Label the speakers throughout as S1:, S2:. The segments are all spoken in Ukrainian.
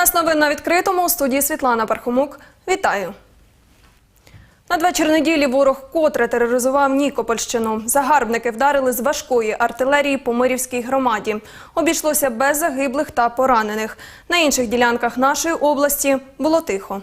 S1: Час новин на відкритому у студії Світлана Пархомук. Вітаю. Надвечір неділі ворог котре тероризував Нікопольщину. Загарбники вдарили з важкої артилерії по Мирівській громаді. Обійшлося без загиблих та поранених. На інших ділянках нашої області було тихо.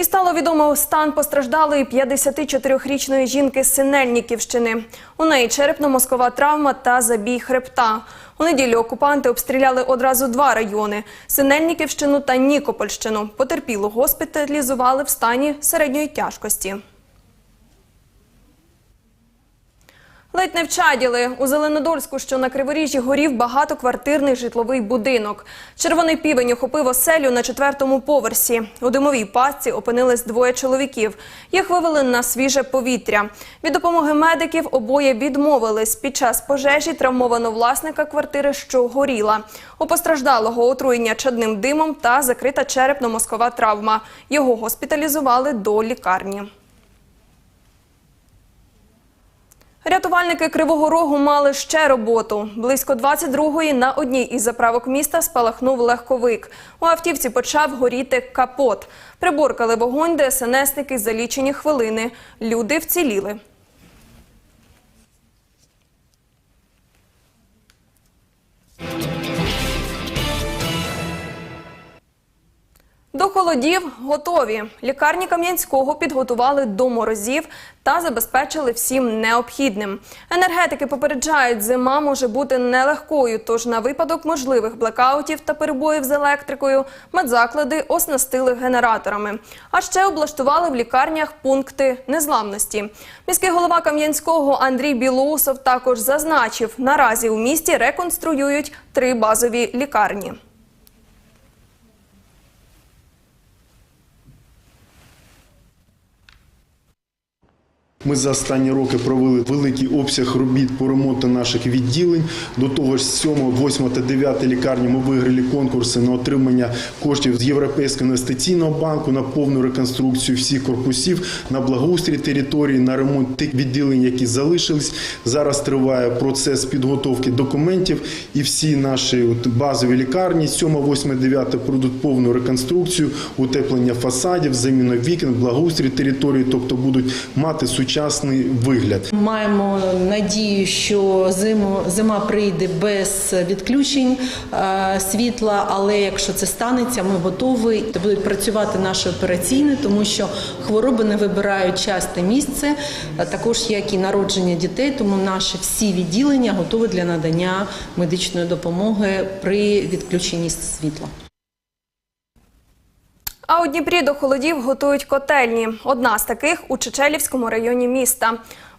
S1: І стало відомо стан постраждалої 54-річної жінки з Синельниківщини. У неї черепно-мозкова травма та забій хребта. У неділю окупанти обстріляли одразу два райони – Синельниківщину та Нікопольщину. Потерпілу госпіталізували в стані середньої тяжкості. Ледь не вчаділи. У Зеленодольську, що на Криворіжжі, горів багатоквартирний житловий будинок. Червоний півень охопив оселю на четвертому поверсі. У димовій пастці опинились двоє чоловіків. Їх вивели на свіже повітря. Від допомоги медиків обоє відмовились. Під час пожежі травмовано власника квартири, що горіла. У постраждалого отруєння чадним димом та закрита черепно-мозкова травма. Його госпіталізували до лікарні. Рятувальники Кривого Рогу мали ще роботу. Близько 22-ї на одній із заправок міста спалахнув легковик. У автівці почав горіти капот. Приборкали вогонь ДСНСники за лічені хвилини. Люди вціліли. До холодів готові. Лікарні Кам'янського підготували до морозів та забезпечили всім необхідним. Енергетики попереджають, зима може бути нелегкою, тож на випадок можливих блекаутів та перебоїв з електрикою медзаклади оснастили генераторами. А ще облаштували в лікарнях пункти незламності. Міський голова Кам'янського Андрій Білоусов також зазначив, наразі у місті реконструюють три базові лікарні.
S2: Ми за останні роки провели великий обсяг робіт по ремонту наших відділень. До того ж, 7, 8 та 9 лікарні ми виграли конкурси на отримання коштів з Європейського інвестиційного банку на повну реконструкцію всіх корпусів, на благоустрій території, на ремонт тих відділень, які залишились. Зараз триває процес підготовки документів, і всі наші базові лікарні 7, 8, 9 пройдуть повну реконструкцію, утеплення фасадів, заміну вікон, благоустрій території, тобто будуть мати сучасний вигляд.
S3: Маємо надію, що зиму зима прийде без відключень е, світла. Але якщо це станеться, ми готові. Та будуть працювати наші операційні, тому що хвороби не вибирають час та місце, також як і народження дітей. Тому наші всі відділення готові для надання медичної допомоги при відключенні світла.
S1: А у Дніпрі до холодів готують котельні. Одна з таких у Чечелівському районі міста.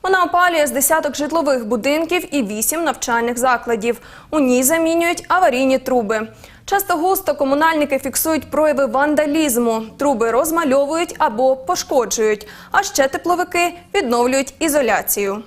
S1: Вона опалює з десяток житлових будинків і вісім навчальних закладів. У ній замінюють аварійні труби. Часто густо комунальники фіксують прояви вандалізму. Труби розмальовують або пошкоджують. А ще тепловики відновлюють ізоляцію.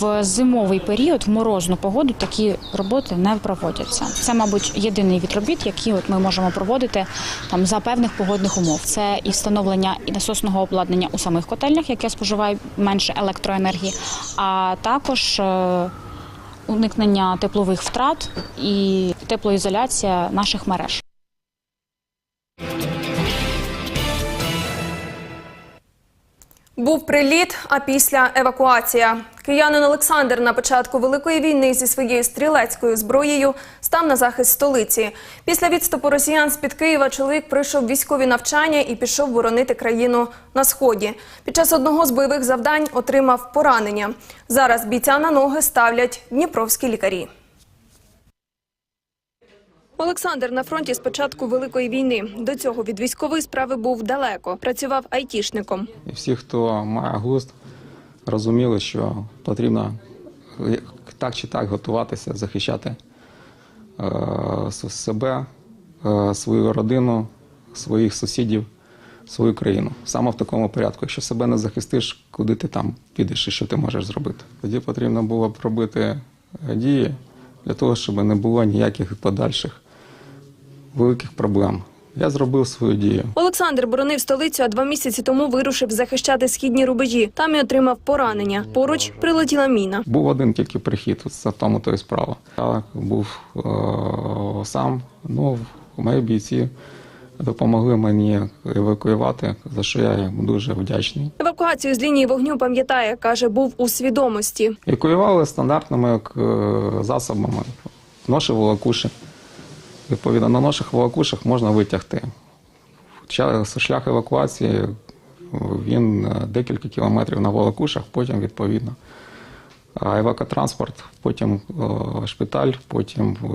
S4: В зимовий період, в морозну погоду, такі роботи не проводяться. Це, мабуть, єдиний від робіт, які от ми можемо проводити там за певних погодних умов. Це і встановлення і насосного обладнання у самих котельнях, яке споживає менше електроенергії, а також е, уникнення теплових втрат і теплоізоляція наших мереж.
S1: Був приліт, а після евакуація. Киянин Олександр на початку великої війни зі своєю стрілецькою зброєю став на захист столиці. Після відступу росіян з під Києва чоловік пройшов військові навчання і пішов боронити країну на сході. Під час одного з бойових завдань отримав поранення. Зараз бійця на ноги ставлять дніпровські лікарі. Олександр на фронті з початку великої війни. До цього від військової справи був далеко. Працював айтішником.
S5: І всі, хто має глузд, розуміли, що потрібно е, так чи так готуватися, захищати е, себе, е, свою родину, своїх сусідів, свою країну. Саме в такому порядку. Якщо себе не захистиш, куди ти там підеш і що ти можеш зробити? Тоді потрібно було б робити дії для того, щоб не було ніяких подальших великих проблем Я зробив свою дію.
S1: Олександр боронив столицю, а два місяці тому вирушив захищати східні рубежі. Там і отримав поранення. Поруч прилетіла міна.
S5: Був один тільки прихід, це в тому то і справа. Я був е- сам, ну, мої бійці допомогли мені евакуювати, за що я їм дуже вдячний.
S1: Евакуацію з лінії вогню пам'ятає, каже, був у свідомості.
S5: Евакуювали стандартними як, е, засобами. Ноші волокуші. Відповідно, на наших волокушах можна витягти. Шлях евакуації він е, декілька кілометрів на волокушах, потім відповідно. А евакотранспорт, потім е, шпиталь, потім е,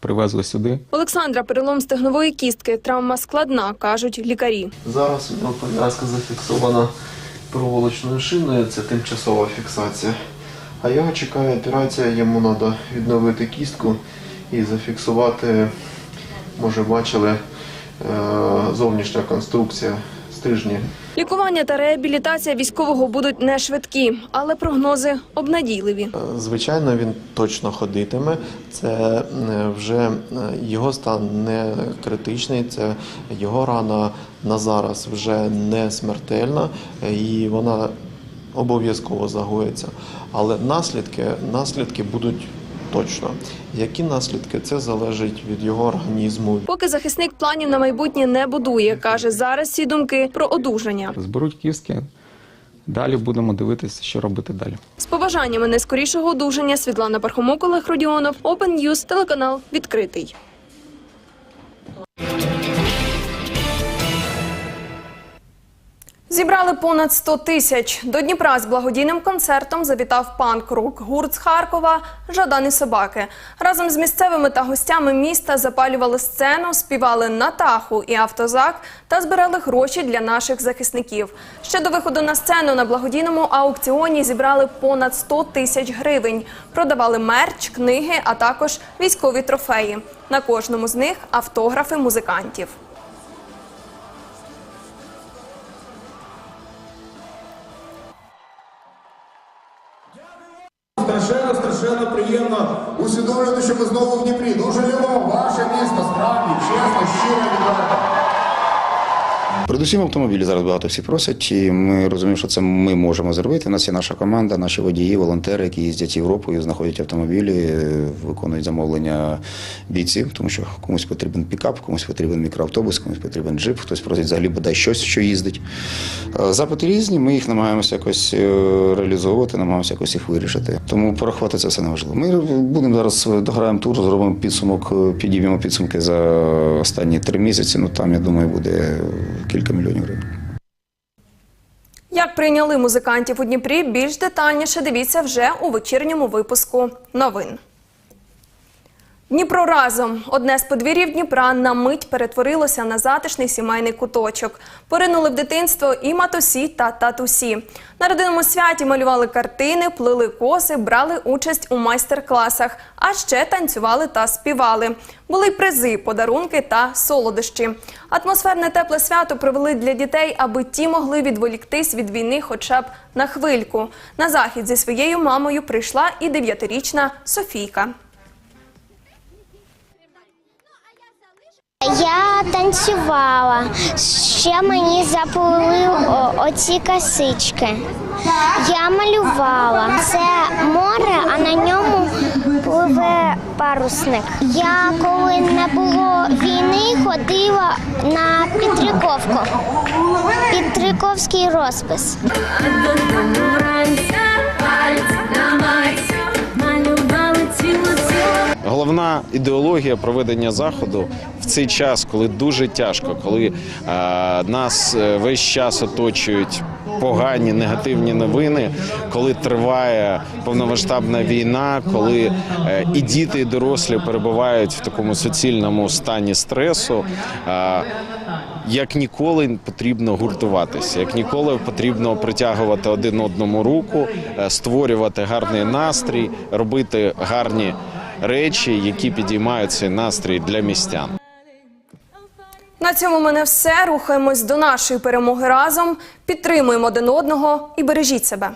S5: привезли сюди.
S1: Олександра перелом стегнової кістки. Травма складна, кажуть лікарі.
S6: Зараз у нього пов'язка зафіксована проволочною шиною, це тимчасова фіксація. А його чекає операція, йому треба відновити кістку і зафіксувати, може бачили, е, зовнішня конструкція стрижні.
S1: Лікування та реабілітація військового будуть не швидкі, але прогнози обнадійливі.
S6: Е, Звичайно, він точно ходитиме. Це е, вже його стан не критичний, це його рана на зараз вже не смертельна і вона обов'язково загоїться. Але наслідки, наслідки будуть точно. Які наслідки? Це залежить від його організму,
S1: Поки захисник планів на майбутнє не будує, каже, зараз всі думки про одужання.
S5: Зберуть кістки. Далі будемо дивитися, що робити далі.
S1: З побажаннями найскорішого одужання Світлана Пархомук, Олег Родіонов, Open News, телеканал відкритий. Зібрали понад 100 тисяч. До Дніпра з благодійним концертом завітав панк-рук гурт з Харкова Жадані собаки. Разом з місцевими та гостями міста запалювали сцену, співали Натаху і автозак та збирали гроші для наших захисників. Ще до виходу на сцену на благодійному аукціоні зібрали понад 100 тисяч гривень. Продавали мерч, книги, а також військові трофеї. На кожному з них автографи музикантів.
S7: Страшенно, страшенно приємно усвідомлювати, що ми знову в Дніпрі. Дуже любимо ваше місто, справді, чесно, щиро, відверто.
S8: Передусім автомобілі зараз багато всі просять, і ми розуміємо, що це ми можемо зробити. У нас є наша команда, наші водії, волонтери, які їздять Європою, знаходять автомобілі, е, виконують замовлення бійців, тому що комусь потрібен пікап, комусь потрібен мікроавтобус, комусь потрібен джип, хтось просить взагалі бодай щось, що їздить. Е, Запити різні, ми їх намагаємося якось е, реалізовувати, намагаємося якось їх вирішити. Тому порахувати це все неможливо. Ми будемо зараз дограємо тур, зробимо підсумок, підіб'ємо підсумки за останні три місяці. Ну там я думаю буде кілька мільйонів гривень.
S1: Як прийняли музикантів у Дніпрі, більш детальніше дивіться вже у вечірньому випуску новин. Дніпро разом. Одне з подвір'їв Дніпра на мить перетворилося на затишний сімейний куточок. Поринули в дитинство і матусі та татусі. На родинному святі малювали картини, плели коси, брали участь у майстер-класах, а ще танцювали та співали. Були й призи, подарунки та солодощі. Атмосферне тепле свято провели для дітей, аби ті могли відволіктись від війни хоча б на хвильку. На захід зі своєю мамою прийшла і дев'ятирічна Софійка.
S9: Танцювала. Ще мені заплели оці косички. Я малювала. Це море, а на ньому пливе парусник. Я коли не було війни, ходила на Петриковку. Петриковський розпис.
S10: Головна ідеологія проведення заходу в цей час, коли дуже тяжко, коли е, нас е, весь час оточують погані негативні новини, коли триває повномасштабна війна, коли е, і діти, і дорослі перебувають в такому суцільному стані стресу. Е, як ніколи потрібно гуртуватися, як ніколи потрібно притягувати один одному руку, створювати гарний настрій, робити гарні речі, які підіймають цей настрій для містян.
S1: На цьому мене все. Рухаємось до нашої перемоги разом. Підтримуємо один одного і бережіть себе.